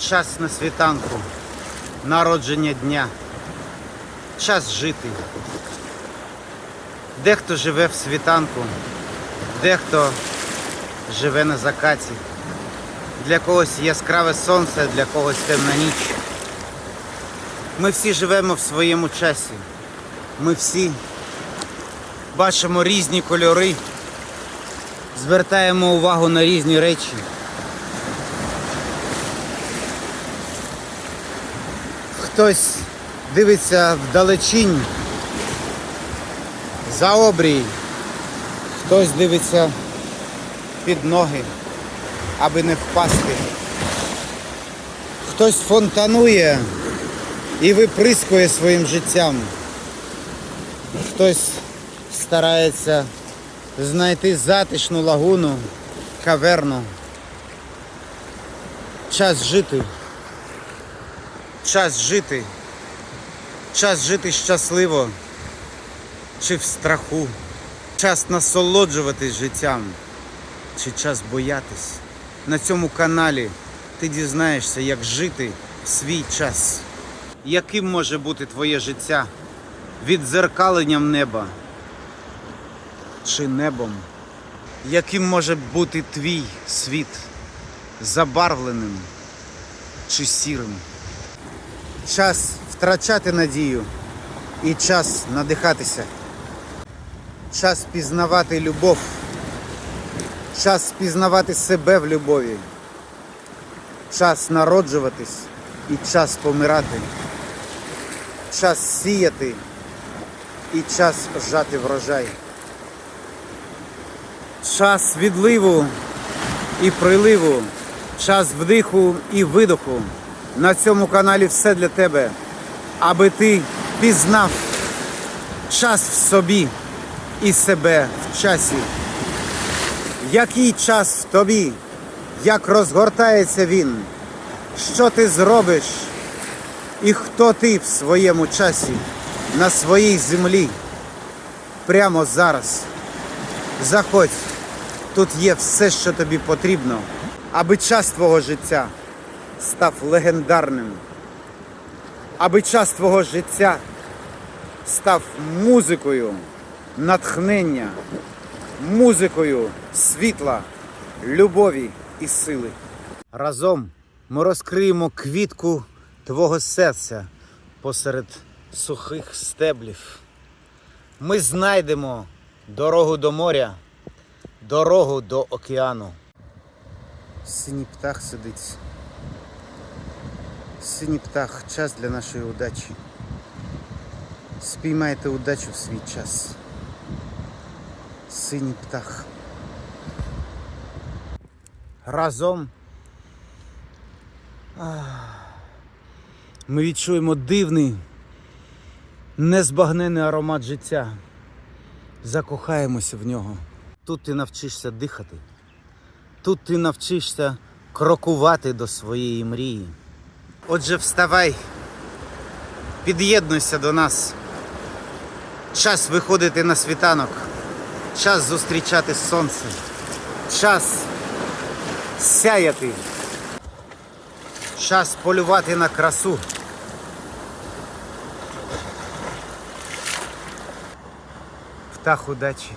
Час на світанку, народження дня, час жити. Дехто живе в світанку, дехто живе на закаті. Для когось яскраве сонце, для когось темна ніч. Ми всі живемо в своєму часі. Ми всі бачимо різні кольори, звертаємо увагу на різні речі. Хтось дивиться вдалечінь за обрій, хтось дивиться під ноги, аби не впасти. Хтось фонтанує і виприскує своїм життям. Хтось старається знайти затишну лагуну, каверну. Час жити. Час жити. Час жити щасливо чи в страху. Час насолоджуватись життям чи час боятись. На цьому каналі ти дізнаєшся, як жити в свій час. Яким може бути твоє життя? Віддзеркаленням неба чи небом? Яким може бути твій світ? Забарвленим чи сірим? Час втрачати надію і час надихатися. Час пізнавати любов. Час пізнавати себе в любові. Час народжуватись і час помирати. Час сіяти і час жати врожай. Час відливу і приливу, час вдиху і видоху. На цьому каналі все для тебе, аби ти пізнав час в собі і себе в часі. Який час в тобі, як розгортається він, що ти зробиш? І хто ти в своєму часі на своїй землі? Прямо зараз. Заходь, тут є все, що тобі потрібно, аби час твого життя став легендарним, аби час твого життя став музикою натхнення, музикою світла, любові і сили. Разом ми розкриємо квітку твого серця посеред сухих стеблів. Ми знайдемо дорогу до моря, дорогу до океану. Синій птах сидить. Синій птах, час для нашої удачі. Спіймайте удачу в свій час. Синій птах. Разом ми відчуємо дивний, незбагнений аромат життя. Закохаємося в нього. Тут ти навчишся дихати. Тут ти навчишся крокувати до своєї мрії. Отже, вставай, під'єднуйся до нас. Час виходити на світанок, час зустрічати сонце, час сяяти, час полювати на красу. Птах удачі.